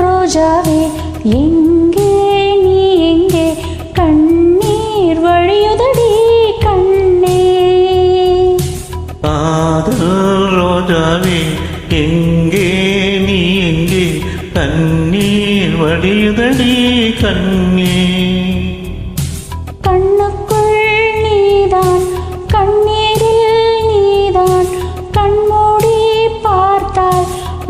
ரோஜாவே எங்கே நீ எங்கே? கண்ணீர் வழியுதடி கண்ணே. காதல் ரோஜாவே எங்கே நீ எங்கே? கண்ணீர் வடியுதடி கண்ணீர் கண்ணுக்குள் நீதான் கண்ணீரில்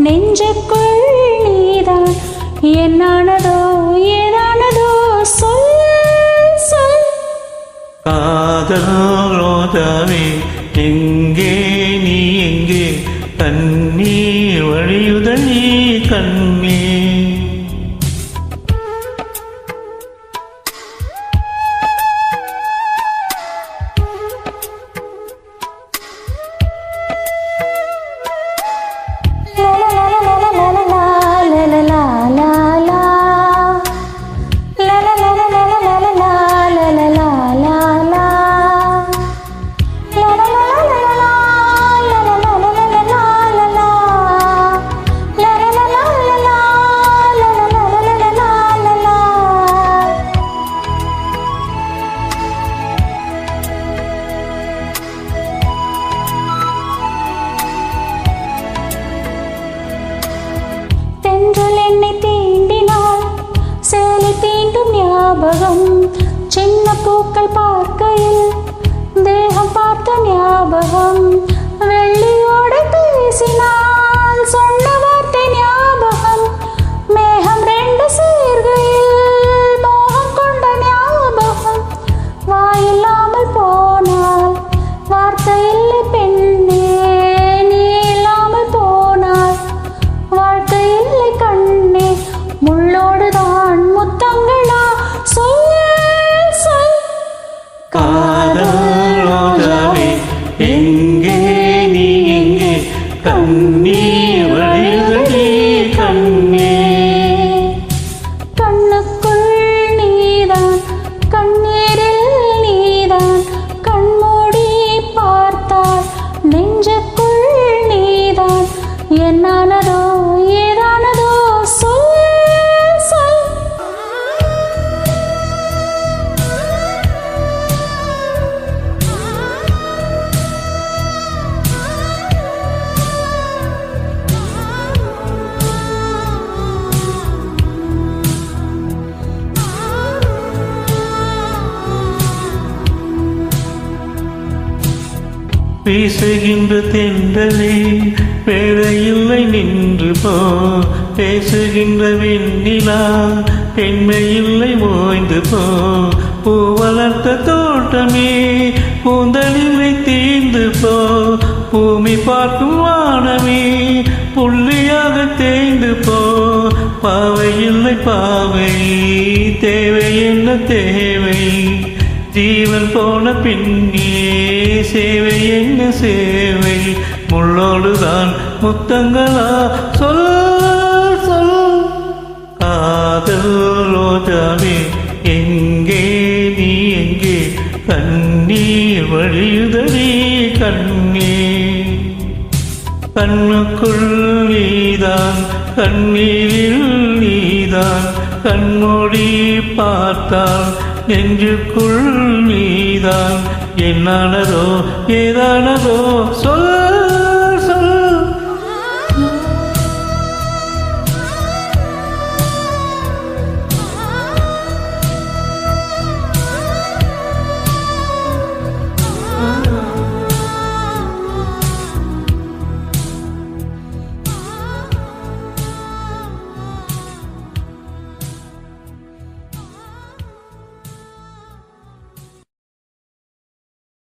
நெஞ்சுக்குள் நீதான். என்னானதோ ஏதானதோ சொல் சொல். காதல் எங்கே நீ எங்கே? தண்ணீர் வழியுதடி கண் மீண்டும் ஞாபகம். சின்ன பூக்கள் பார்க்கையில் தேகம் பார்த்த ஞாபகம். வெள்ளியோடு பேசினார். 等你。பேசுகின்ற தென்றலே வேலையில்லை நின்று போ. பேசுகின்ற வெண்ணிலா பெண்மையில்லை ஓய்ந்து போ. பூ வளர்த்த தோட்டமே பூந்தலில்லை தீர்ந்து போ. பூமி பார்க்கும் வானமே புள்ளியாக தேய்ந்து போ. பாவையில்லை பாவை தேவை என்ன தேவை? ஜீவன் போன பின்னே சேவை என்ன சேவை முள்ளோடுதான் முத்தங்களா? சொல் சொல். காதல் ரோஜாவே எங்கே நீ எங்கே? கண்ணீர் வழியுதடி கண்ணீர் கண்ணுக்குள் நீதான் கண்ணீரில் நீதான். கண்மூடி பார்த்தான் நெஞ்சுக்குள் நீதான். என்னானதோ ஏதானதோ சொல்